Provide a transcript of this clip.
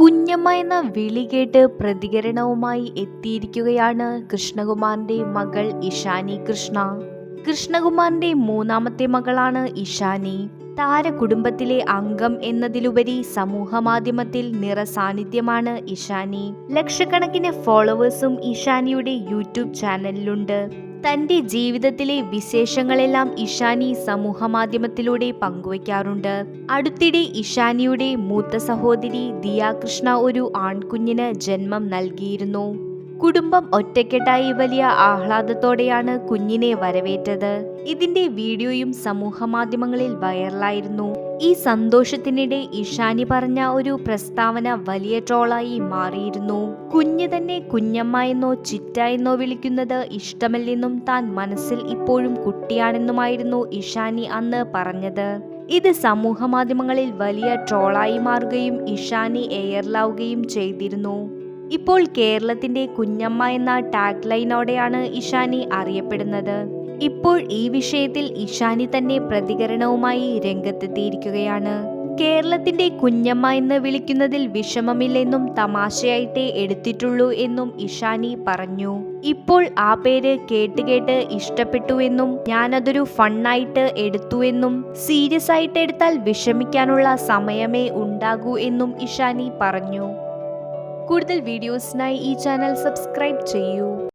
കുഞ്ഞമ്മ എന്ന വിളി കേട്ട് പ്രതികരണവുമായി എത്തിയിരിക്കുകയാണ് കൃഷ്ണകുമാറിന്റെ മകൾ ഇഷാനി കൃഷ്ണ. കൃഷ്ണകുമാറിന്റെ മൂന്നാമത്തെ മകളാണ് ഇഷാനി താരകുടുംബത്തിലെ അംഗം എന്നതിലുപരി സമൂഹമാധ്യമത്തിൽ നിറസാന്നിധ്യമാണ് ഇഷാനി. ലക്ഷക്കണക്കിന് ഫോളോവേഴ്സും ഇഷാനിയുടെ യൂട്യൂബ് ചാനലിലുണ്ട്. തന്റെ ജീവിതത്തിലെ വിശേഷങ്ങളെല്ലാം ഇഷാനി സമൂഹമാധ്യമത്തിലൂടെ പങ്കുവയ്ക്കാറുണ്ട്. അടുത്തിടെ ഇഷാനിയുടെ മൂത്ത സഹോദരി ദിയാകൃഷ്ണ ഒരു ആൺകുഞ്ഞിന് ജന്മം നൽകിയിരുന്നു. കുടുംബം ഒറ്റക്കെട്ടായി വലിയ ആഹ്ലാദത്തോടെയാണ് കുഞ്ഞിനെ വരവേറ്റത്. ഇതിന്റെ വീഡിയോയും സമൂഹമാധ്യമങ്ങളിൽ വൈറലായിരുന്നു. ഈ സന്തോഷത്തിനിടെ ഇഷാനി പറഞ്ഞ ഒരു പ്രസ്താവന വലിയ ട്രോളായി മാറിയിരുന്നു. കുഞ്ഞ് തന്നെ കുഞ്ഞമ്മ എന്നോ ചിറ്റ എന്നോ വിളിക്കുന്നത് ഇഷ്ടമല്ലെന്നും താൻ മനസ്സിൽ ഇപ്പോഴും കുട്ടിയാണെന്നുമായിരുന്നു ഇഷാനി അന്ന് പറഞ്ഞത്. ഇത് സമൂഹമാധ്യമങ്ങളിൽ വലിയ ട്രോളായി മാറുകയും ഇഷാനി എയർലാവുകയും ചെയ്തിരുന്നു. ഇപ്പോൾ കേരളത്തിന്റെ കുഞ്ഞമ്മ എന്ന ടാഗ് ലൈനോടെയാണ് ഇഷാനി അറിയപ്പെടുന്നത്. ഇപ്പോൾ ഈ വിഷയത്തിൽ ഇഷാനി തന്നെ പ്രതികരണവുമായി രംഗത്തെത്തിയിരിക്കുകയാണ്. കേരളത്തിന്റെ കുഞ്ഞമ്മ എന്ന് വിളിക്കുന്നതിൽ വിഷമമില്ലെന്നും തമാശയായിട്ടേ എടുത്തിട്ടുള്ളൂ എന്നും ഇഷാനി പറഞ്ഞു. ഇപ്പോൾ ആ പേര് കേട്ട് കേട്ട് ഇഷ്ടപ്പെട്ടുവെന്നും ഞാനതൊരു ഫണ്ണായിട്ട് എടുത്തു എന്നും സീരിയസ് ആയിട്ട് എടുത്താൽ വിഷമിക്കാനുള്ള സമയമേ ഉണ്ടാകൂ എന്നും ഇഷാനി പറഞ്ഞു. കൂടുതൽ വീഡിയോസിനായി ഈ ചാനൽ സബ്സ്ക്രൈബ് ചെയ്യൂ